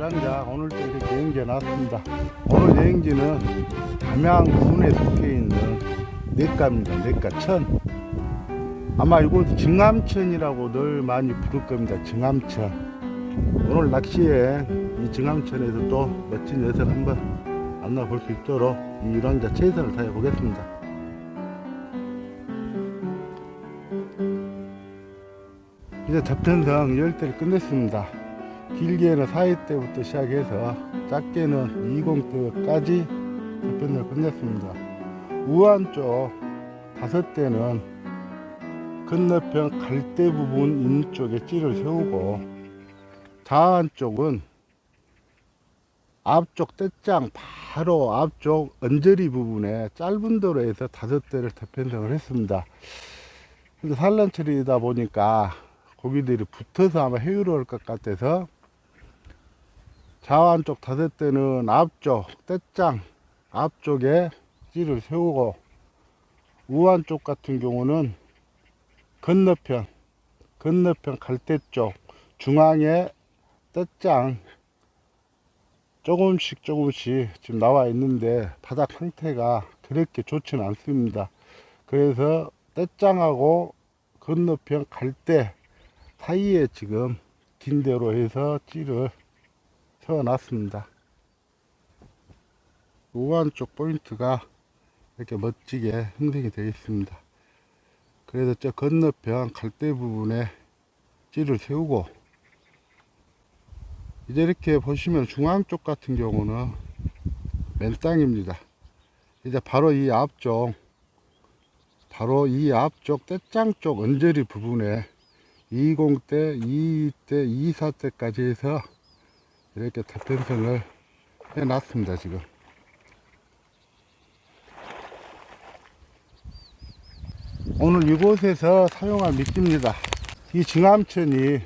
이란자 오늘 또 이렇게 여행지에 나왔습니다. 오늘 여행지는 담양군에 속해 있는 내가입니다. 내가천. 아마 이곳 증암천이라고 늘 많이 부를 겁니다. 증암천. 오늘 낚시에 이 증암천에서 또 멋진 녀석 한번 만나볼 수 있도록 이 이란자 최선을 다해 보겠습니다. 이제 접편성 열대를 끝냈습니다. 길게는 4회 때부터 시작해서 작게는 20 때까지 접편을 끝냈습니다. 우한 쪽 다섯 대는 건너편 갈대 부분 있는 쪽에 찌를 세우고 좌한 쪽은 앞쪽 떼짱 바로 앞쪽 언저리 부분에 짧은 도로에서 다섯 대를 대편성을 했습니다. 근데 산란철이다 보니까 고기들이 붙어서 아마 해유로울 것 같아서 좌완 쪽 다섯 대는 앞쪽 떼짱 앞쪽에 찌를 세우고 우한 쪽 같은 경우는 건너편 건너편 갈대 쪽 중앙에 떼짱 조금씩 조금씩 지금 나와 있는데 바닥 상태가 그렇게 좋지는 않습니다. 그래서 떼짱하고 건너편 갈대 사이에 지금 긴 대로 해서 찌를 세워놨습니다. 우한 쪽 포인트가 이렇게 멋지게 형성이 되어 있습니다. 그래서 저 건너편 갈대 부분에 찌를 세우고 이제 이렇게 보시면 중앙 쪽 같은 경우는 맨땅입니다. 이제 바로 이 앞쪽 바로 이 앞쪽 떼짱 쪽 언저리 부분에 20대, 22대, 24대까지 해서 이렇게 대편성을 해놨습니다, 지금. 오늘 이곳에서 사용한 미끼입니다. 이 증암천이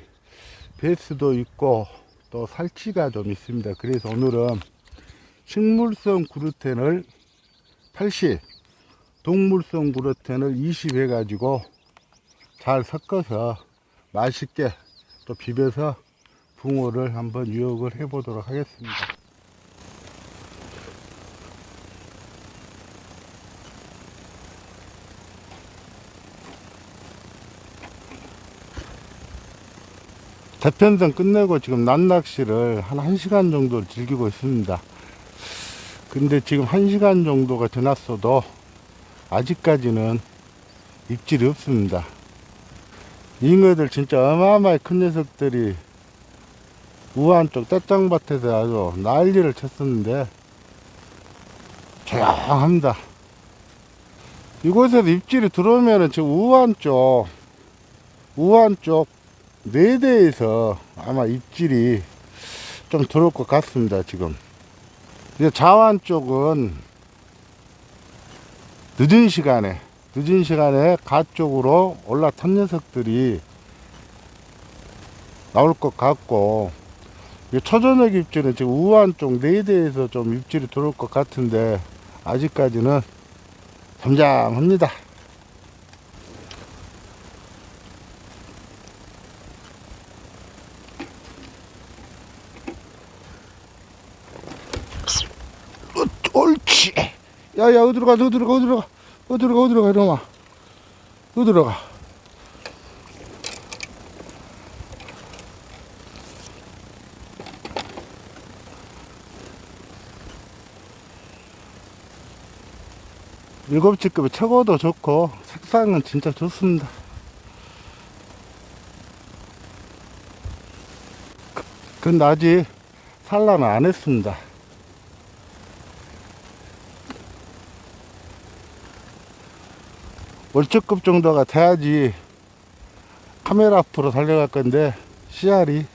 베스도 있고 또 살치가 좀 있습니다. 그래서 오늘은 식물성 구루텐을 80, 동물성 구루텐을 20 해가지고 잘 섞어서 맛있게 또 비벼서 붕어를 한번 유혹을 해 보도록 하겠습니다. 대편성 끝내고 지금 낮낚시를 한 1시간 정도 즐기고 있습니다. 근데 지금 1시간 정도가 지났어도 아직까지는 입질이 없습니다. 잉어들 진짜 어마어마하게 큰 녀석들이 우한 쪽 떼짱밭에서 아주 난리를 쳤었는데 조용합니다. 이곳에서 입질이 들어오면은 지금 우한 쪽 우한 쪽네 대에서 아마 입질이 좀 들어올 것 같습니다 지금 이제 좌완 쪽은 늦은 시간에 늦은 시간에 가 쪽으로 올라탄 녀석들이 나올 것 같고 이 초저녁 입질은 지금 우한 쪽네 대에서 좀 입질이 들어올 것 같은데 아직까지는 잠잠합니다. 어, 옳지. 야야 어디로 가 어디로 가 어디로 가 어디로 가 어디로 가 이놈아 어디로 가 일곱 직급의 최고도 좋고 색상은 진짜 좋습니다. 그- 근데 아직 산란은 안 했습니다. 월초급 정도가 돼야지 카메라 앞으로 달려갈 건데 씨알이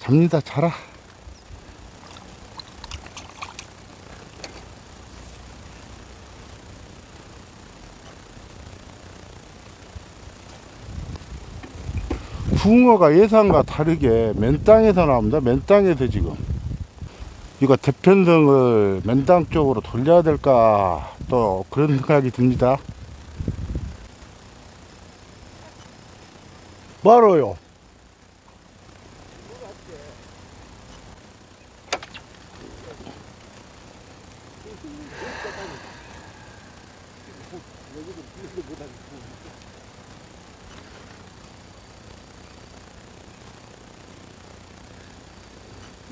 잡니다 자라 붕어가 예상과 다르게 맨땅에서 나옵니다. 맨땅에서 지금. 이거 대편성을 맨땅 쪽으로 돌려야 될까 또 그런 생각이 듭니다. 뭐하러요?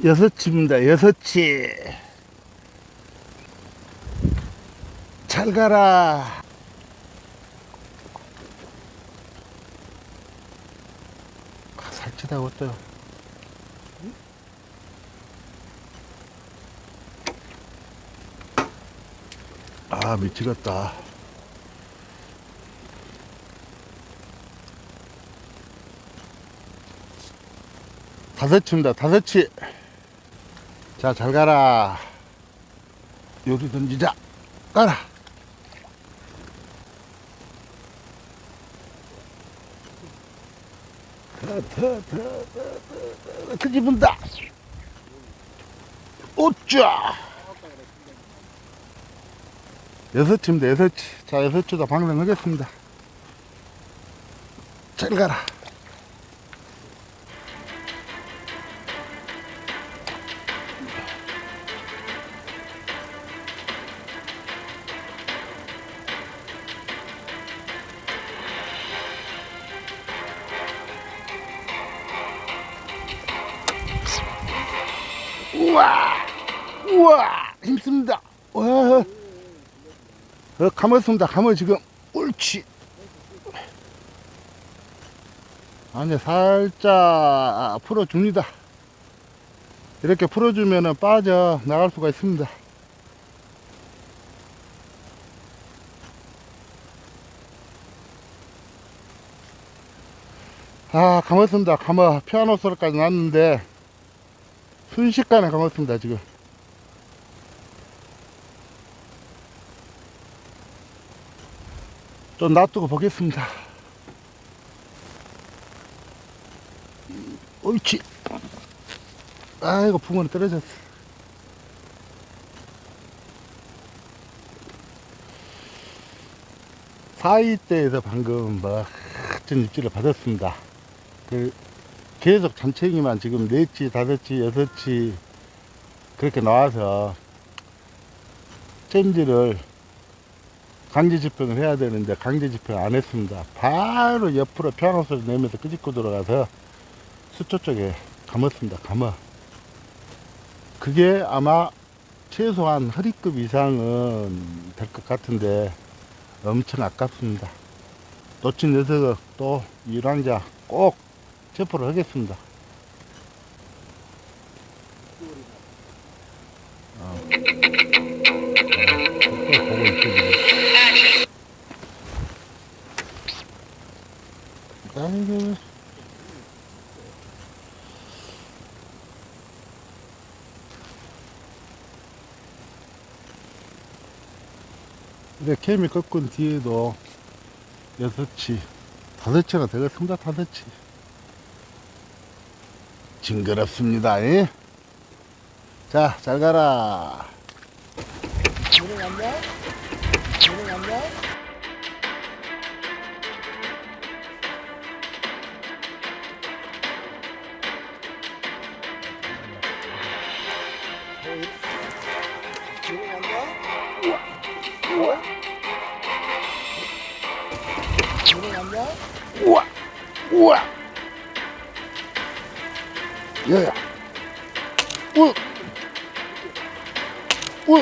여섯치입니다. 여섯치. 잘 가라. 아, 살찌다고 또. 아, 미치겠다. 다섯치입니다. 다섯치. 자, 잘 가라. 요리 던지자. 가라. 더, 더, 더, 더, 더, 더, 뒤집은다. 오짜. 여섯 치입니다, 여섯 치. 자, 여섯치도 방송하겠습니다. 잘 가라. 어, 감았습니다. 감아 지금 옳지. 아니 살짝 풀어줍니다. 이렇게 풀어주면은 빠져 나갈 수가 있습니다. 아, 감았습니다. 감아 피아노 소리까지 났는데 순식간에 감았습니다 지금 좀 놔두고 보겠습니다. 옳지 아이고 붕어는 떨어졌어. 사이대에서 방금 멋진 입질을 받았습니다. 그 계속 잔챙이만 지금 넷치, 다섯치, 여섯치 그렇게 나와서 잼지를 강제 집행을 해야 되는데 강제 집행 안 했습니다. 바로 옆으로 피아노 소리 내면서 끄집고 들어가서 수초 쪽에 감았습니다. 감아. 그게 아마 최소한 허리급 이상은 될 것 같은데 엄청 아깝습니다. 놓친 녀석 또 일환자 꼭 체포를 하겠습니다. 어. 보고 있죠, 지금. 아이고. 근데 케미 꺾은 뒤에도 여섯치, 다섯치가 되겠습니다, 다섯치. 징그럽습니다. 예? 자, 잘 가라. 야야! 우! 우!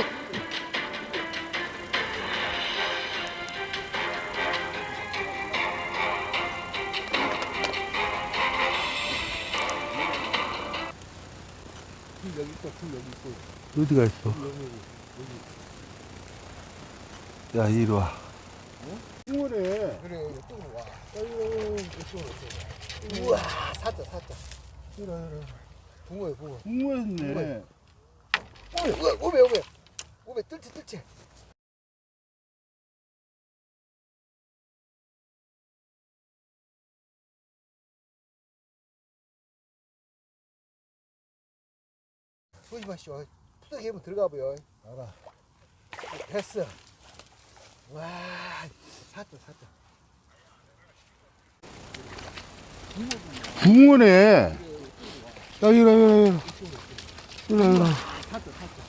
여기 있고, 줄 여기 있고. 어디가 있어? 야, 이리 와. 붕어네. 그래, 이쪽으로 와. 이쪽으로. 우와, 사자, 사자. 이리 와. 붕어야, 붕어. 붕어였네. 오메, 오메, 오메, 오메. 뜰지, 뜰지. 보지 마시오. 푸덕 해면 들어가 보여. 알아. 됐어. 와, 사자, 사자. 붕어네. 야. 사자, 사자.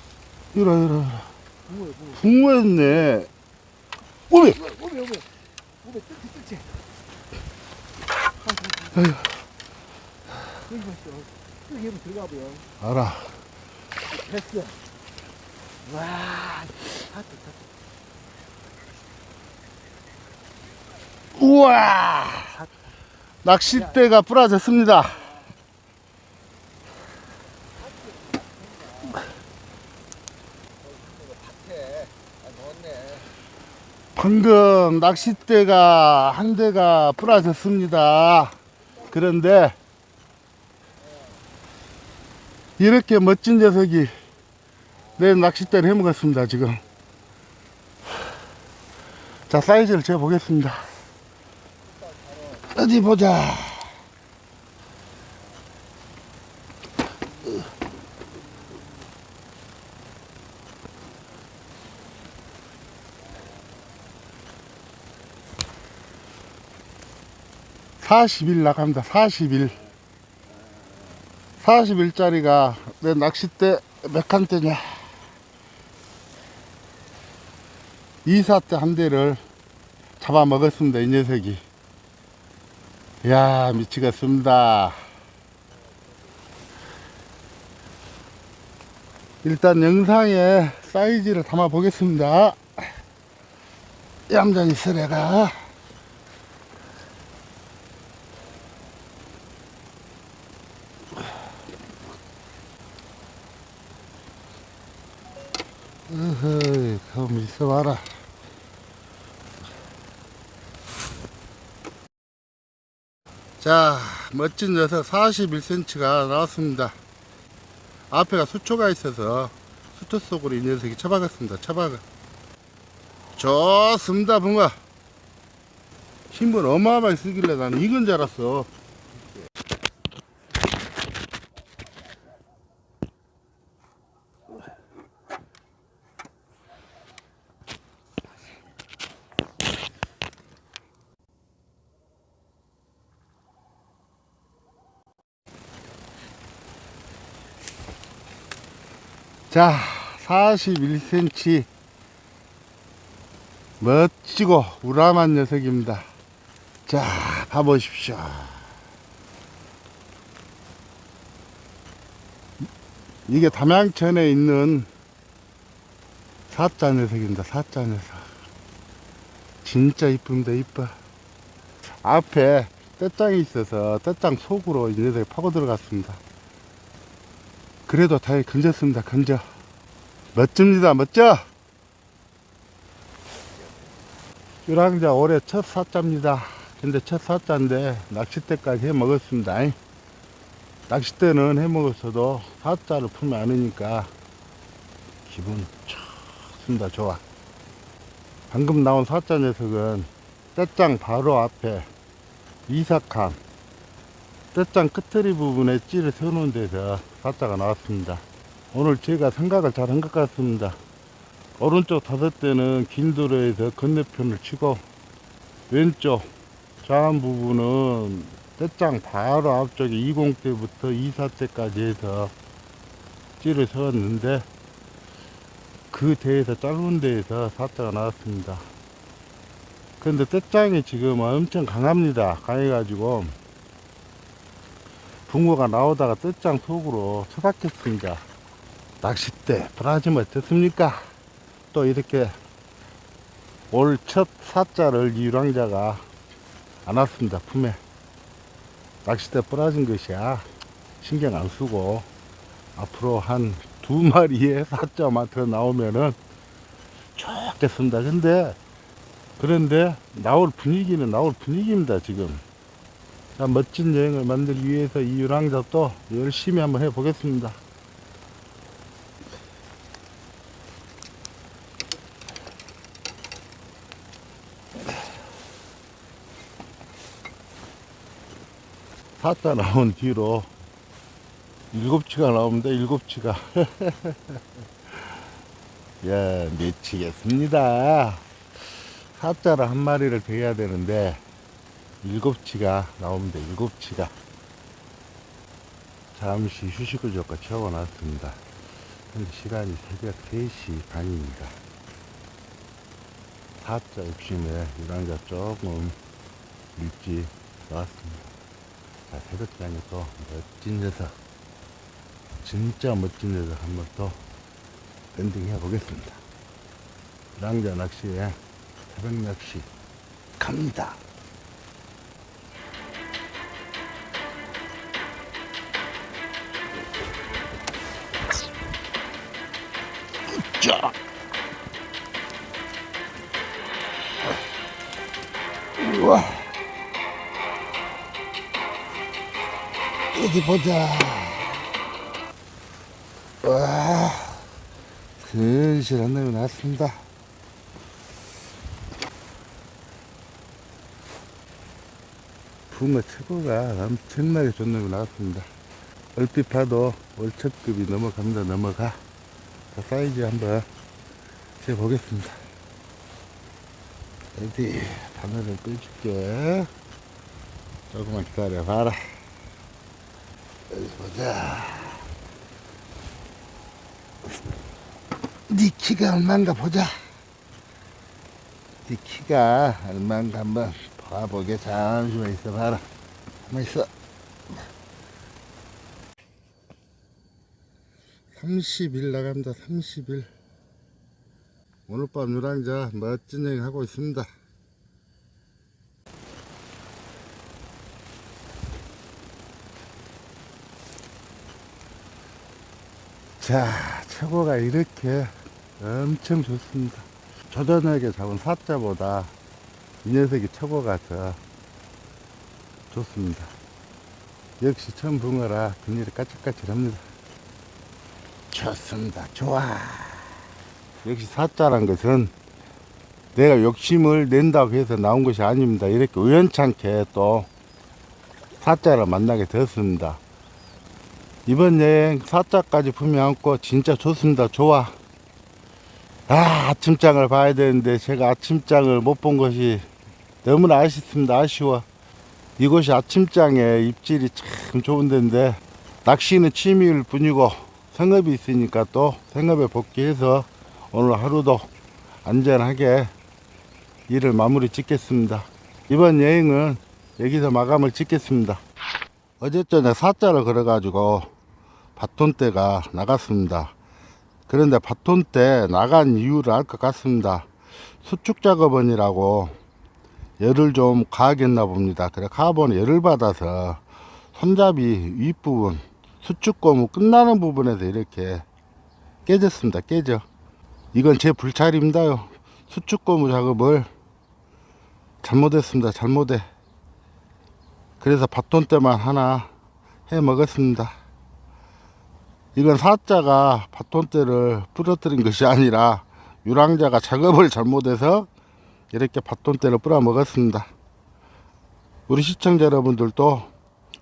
이리 와, 이리 와. 붕어 붕어 붕어였네. 오메! 오메 오메 오메 뜰지 뜰지 여기 보시오 여기 한번 들어가 보여 알아. 됐어 와 탔다 탔다 우와! 낚싯대가 부러졌습니다. 방금 낚싯대가 한 대가 부러졌습니다. 그런데 이렇게 멋진 녀석이 내 낚싯대를 해먹었습니다, 지금. 자, 사이즈를 재보겠습니다. 어디 보자. (40일) 나갑니다. (40일) (40일짜리가) 내 낚싯대 몇 칸대냐? 이사대 한 대를 잡아먹었습니다 이 녀석이. 이야 미치겠습니다. 일단 영상에 사이즈를 담아 보겠습니다. 얌전히 쓰레가 으허이 그럼 있어봐라 자, 멋진 녀석 41cm가 나왔습니다. 앞에가 수초가 있어서 수초 속으로 이 녀석이 쳐박았습니다. 쳐박아. 좋습니다, 붕어. 힘을 어마어마하게 쓰길래 나는 이건 줄 알았어. 자, 41cm 멋지고 우람한 녀석입니다. 자, 봐보십시오. 이게 담양천에 있는 사자 녀석입니다. 사자 녀석. 진짜 이쁩니다. 이뻐. 앞에 떼짱이 있어서 떼짱 속으로 이 녀석이 파고 들어갔습니다. 그래도 다행히 건졌습니다. 건져. 멋집니다. 멋져. 유랑자 올해 첫 사자입니다. 근데 첫 사자인데 낚싯대까지 해 먹었습니다. 낚싯대는 해 먹었어도 사자를 풀면 안 하니까 기분 좋습니다. 좋아. 방금 나온 사자 녀석은 떼짱 바로 앞에 이삭함 떼짱 끝트리 부분에 찌를 세우는 데서 사자가 나왔습니다. 오늘 제가 생각을 잘 한 것 같습니다. 오른쪽 다섯 대는 긴 도로에서 건너편을 치고 왼쪽 좌한 부분은 떼짱 바로 앞쪽에 20대부터 24대까지 해서 찌를 세웠는데 그 대에서 짧은 데에서 사자가 나왔습니다. 근데 떼짱이 지금 엄청 강합니다. 강해가지고 붕어가 나오다가 떼짱 속으로 처박혔습니다. 낚싯대 브라지면 어떻습니까? 또 이렇게 올 첫 사자를 유랑자가 안 왔습니다. 품에 낚싯대 부러진 것이야 신경 안 쓰고 앞으로 한 두 마리의 사자만 더 나오면은 좋겠습니다. 근데 그런데 나올 분위기는 나올 분위기입니다. 지금 자, 멋진 여행을 만들기 위해서 이 유랑잡도 열심히 한번 해보겠습니다. 사자 나온 뒤로 일곱치가 나옵니다. 일곱치가. 야, 미치겠습니다. 사자를 한 마리를 대야 되는데 일곱치가 나옵니다. 일곱치가 잠시 휴식을 잠깐 채워놨습니다. 현재 시간이 새벽 3시 반입니다. 사자 욕심에 유랑자 조금 일찍 나왔습니다. 자, 새벽 시간에 또 멋진 녀석, 진짜 멋진 녀석 한 번더 랜딩 해보겠습니다. 유랑자 낚시에 새벽 낚시 갑니다. 자. 우와. 어디 보자. 와. 근실한 놈이 나왔습니다. 붕어 최고가 엄청나게 좋은 놈이 나왔습니다. 얼핏 봐도 월척급이 넘어갑니다. 넘어가. 자, 사이즈 한번 재보겠습니다. 어디 바늘을 빼줄게. 조금만 기다려 봐라. 어디 보자. 네 키가 얼마인가 보자. 네 키가 얼마인가 한번 봐보게. 잠시만 있어 봐라. 가만 있어. 30일 나갑니다. 30일. 오늘 밤 유랑자 멋진 여행 하고 있습니다. 자, 최고가 이렇게 엄청 좋습니다. 저저녁에 잡은 사자보다 이 녀석이 최고가 더 좋습니다. 역시 처음 붕어라 비닐이 까칠까칠합니다. 좋습니다. 좋아. 역시 사자란 것은 내가 욕심을 낸다고 해서 나온 것이 아닙니다. 이렇게 우연찮게 또 사자를 만나게 되었습니다. 이번 여행 사자까지 품에 안고 진짜 좋습니다. 좋아. 아, 아침장을 봐야 되는데 제가 아침장을 못 본 것이 너무나 아쉽습니다. 아쉬워. 이곳이 아침장에 입질이 참 좋은 데인데 낚시는 취미일 뿐이고 생업이 있으니까 또 생업에 복귀해서 오늘 하루도 안전하게 일을 마무리 짓겠습니다. 이번 여행은 여기서 마감을 짓겠습니다. 어제 저녁 사자를 걸어가지고 바톤대가 나갔습니다. 그런데 바톤대 나간 이유를 알 것 같습니다. 수축 작업원이라고 열을 좀 가하겠나 봅니다. 그래 카본 열을 받아서 손잡이 윗부분 수축 고무 끝나는 부분에서 이렇게 깨졌습니다. 깨져. 이건 제 불찰입니다요. 수축 고무 작업을 잘못했습니다. 잘못해. 그래서 바톤대만 하나 해 먹었습니다. 이건 사자가 바톤대를 부러뜨린 것이 아니라 유랑자가 작업을 잘못해서 이렇게 바톤대를 뿌려 먹었습니다. 우리 시청자 여러분들도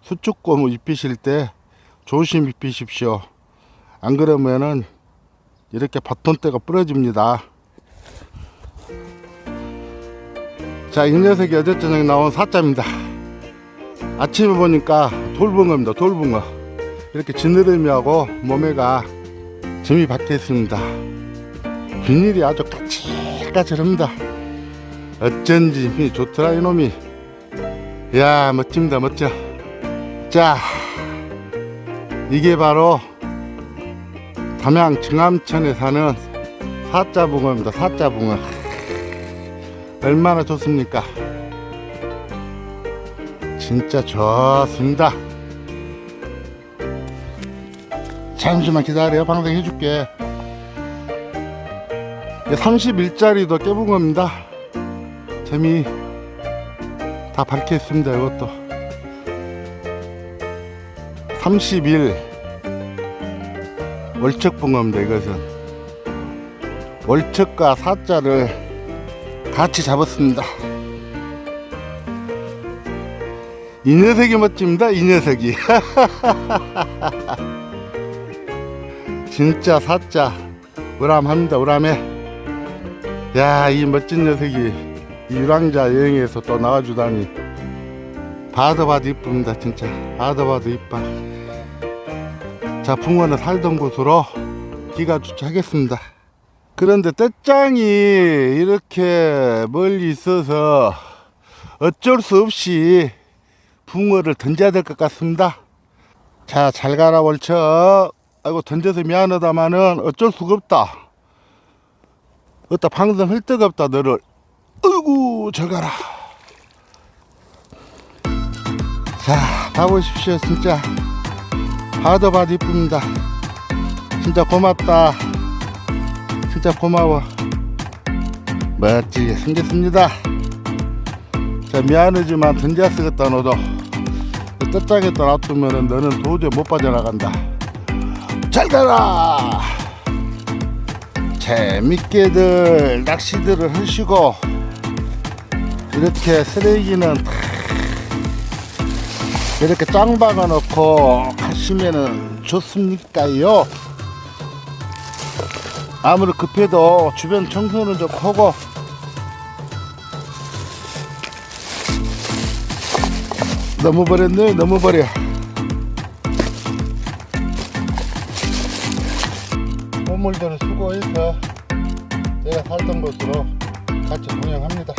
수축고무 입히실 때 조심 입히십시오. 안 그러면은 이렇게 바톤대가 부러집니다. 자, 이 녀석이 어제 저녁에 나온 사자입니다. 아침에 보니까 돌붕어입니다. 돌붕어. 이렇게 지느러미하고 몸에가 점이 박혀 있습니다. 비닐이 아주 까칠까칠합니다. 어쩐지 좋더라 이놈이. 이야 멋집니다 멋져. 자 이게 바로 담양 증암천에 사는 사자붕어입니다. 사자붕어. 얼마나 좋습니까? 진짜 좋습니다. 잠시만 기다려. 방송 해줄게. 30일짜리도 깨본 겁니다. 재미 다 밝혔습니다. 이것도. 30일 월척붕어입니다. 이것은. 월척과 사자를 같이 잡았습니다. 이 녀석이 멋집니다. 이 녀석이. 진짜 사자 우람합니다. 우람해. 야, 이 멋진 녀석이 이 유랑자 여행에서 또 나와주다니 봐도 봐도 이쁩니다. 진짜 봐도 봐도 이뻐. 자, 붕어는 살던 곳으로 기가 주차하겠습니다. 그런데 떼짱이 이렇게 멀리 있어서 어쩔 수 없이 붕어를 던져야 될 것 같습니다. 자, 잘 가라 월척. 아이고 던져서 미안하다마는 어쩔 수가 없다. 어따 방송 할 데가 없다 너를. 아이고 잘 가라. 자, 봐보십시오 진짜. 봐도 봐도 이쁩니다. 진짜 고맙다. 진짜 고마워. 멋지게 생겼습니다. 자, 미안하지만 던져 쓰겠다, 너도. 떼짱에다 놔두면은 너는 도저히 못 빠져나간다. 잘 가라! 재밌게들 낚시들을 하시고, 이렇게 쓰레기는 다 이렇게 짱 박아 놓고 가시면은 좋습니까요? 아무리 급해도 주변 청소는 좀 하고. 너무 버렸네 너무 버려. 오물들을 수고해서 내가 살던 곳으로 같이 동행합니다